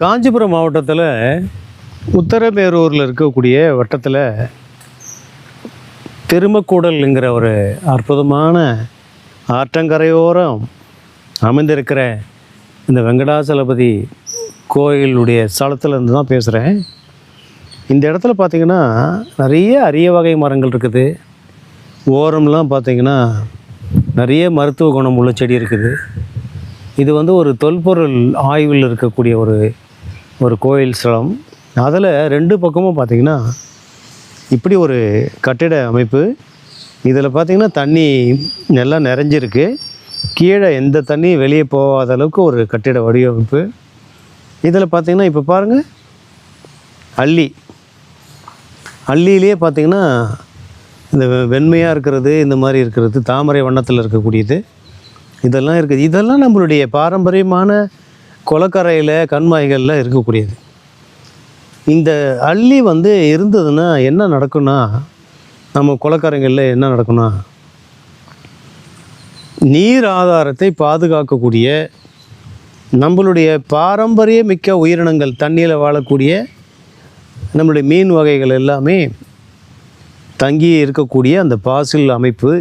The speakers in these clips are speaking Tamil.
காஞ்சிபுரம் மாவட்டத்தில் உத்தரமேரூரில் இருக்கக்கூடிய வட்டத்தில் திருமக்கூடல்ங்கிற ஒரு அற்புதமான ஆற்றங்கரையோரம் அமைந்திருக்கிற இந்த வெங்கடாசலபதி கோயிலுடைய ஸ்தலத்துலேருந்து தான் பேசுகிறேன் இந்த இடத்துல பார்த்தீங்கன்னா நிறைய அரிய வகை மரங்கள் இருக்குது. ஓரம்லாம் பார்த்திங்கன்னா நிறைய மருத்துவ குணம் உள்ள செடி இருக்குது. இது வந்து ஒரு தொல்பொருள் ஆய்வில் இருக்கக்கூடிய ஒரு ஒரு கோயில் ஸ்தலம். அதில் ரெண்டு பக்கமும் பார்த்திங்கன்னா இப்படி ஒரு கட்டிட அமைப்பு. இதில் பார்த்திங்கன்னா தண்ணி நல்லா நிறைஞ்சிருக்கு. கீழே எந்த தண்ணியும் வெளியே போகாத அளவுக்கு ஒரு கட்டிட வடிவமைப்பு. இதில் பார்த்தீங்கன்னா இப்போ பாருங்கள் அள்ளி. அள்ளியிலே பார்த்தீங்கன்னா இந்த வெண்மையாக இருக்கிறது இந்த மாதிரி இருக்கிறது தாமரை வண்ணத்தில் இருக்கக்கூடியது. இதெல்லாம் இருக்குது இதெல்லாம் நம்மளுடைய பாரம்பரியமான குளக்கரையில் கண்மாய்களில் இருக்கக்கூடியது. இந்த அள்ளி வந்து இருந்ததுன்னா என்ன நடக்கும்னா நம்ம குளக்கரைகளில் என்ன நடக்கும்னா நீர் ஆதாரத்தை பாதுகாக்கக்கூடிய நம்மளுடைய பாரம்பரிய மிக்க உயிரினங்கள் தண்ணியில் வாழக்கூடிய நம்மளுடைய மீன் வகைகள் எல்லாமே தங்கி இருக்கக்கூடிய அந்த பாசில் அமைப்பு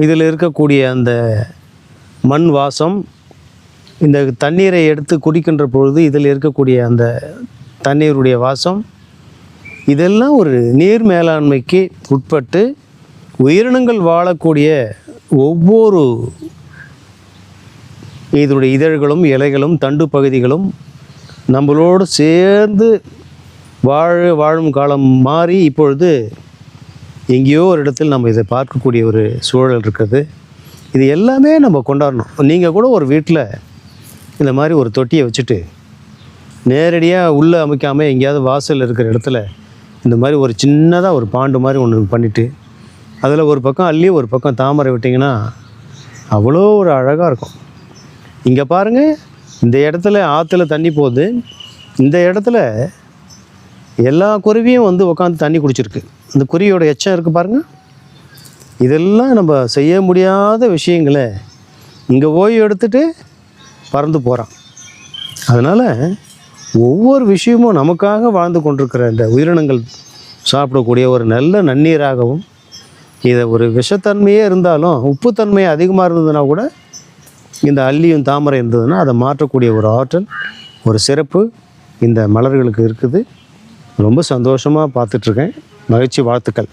இதில் இருக்கக்கூடிய அந்த மண் வாசம் இந்த தண்ணீரை எடுத்து குடிக்கின்ற பொழுது இதில் இருக்கக்கூடிய அந்த தண்ணீருடைய வாசம் இதெல்லாம் ஒரு நீர் மேலாண்மைக்கு உட்பட்டு உயிரினங்கள் வாழக்கூடிய ஒவ்வொரு இதனுடைய இதழ்களும் இலைகளும் தண்டு பகுதிகளும் நம்மளோடு சேர்ந்து வாழ வாழும் காலம் மாறி இப்பொழுது எங்கேயோ ஒரு இடத்தில் நம்ம இதை பார்க்கக்கூடிய ஒரு சூழல் இருக்குது. இது எல்லாமே நம்ம கொண்டாடணும். நீங்கள் கூட ஒரு வீட்டில் இந்த மாதிரி ஒரு தொட்டியை வச்சுட்டு நேரடியாக உள்ளே அமைக்காமல் எங்கேயாவது வாசல் இருக்கிற இடத்துல இந்த மாதிரி ஒரு சின்னதாக ஒரு பாண்டு மாதிரி ஒன்று பண்ணிவிட்டு அதில் ஒரு பக்கம் அள்ளி ஒரு பக்கம் தாமரை விட்டிங்கன்னா அவ்வளோ ஒரு அழகாக இருக்கும். இங்கே பாருங்கள் இந்த இடத்துல ஆற்றுல தண்ணி போகுது. இந்த இடத்துல எல்லா குருவியும் வந்து உட்காந்து தண்ணி குடிச்சிருக்கு. இந்த குருவியோட எச்சம் இருக்குது பாருங்கள் இதெல்லாம் நம்ம செய்ய முடியாத விஷயங்களை இங்கே ஓய்வு எடுத்துகிட்டு பறந்து போகிறான் அதனால் ஒவ்வொரு விஷயமும் நமக்காக வாழ்ந்து கொண்டிருக்கிற இந்த உயிரினங்கள் சாப்பிடக்கூடிய ஒரு நல்ல நன்னீராகவும் இதை ஒரு விஷத்தன்மையே இருந்தாலும் உப்புத்தன்மையே அதிகமாக இருந்ததுன்னா கூட இந்த அள்ளியும் தாமரை இருந்ததுன்னா அதை மாற்றக்கூடிய ஒரு ஆற்றல் ஒரு சிறப்பு இந்த மலர்களுக்கு இருக்குது. ரொம்ப சந்தோஷமாக பார்த்துட்ருக்கேன் மகிழ்ச்சி வாழ்த்துக்கள்.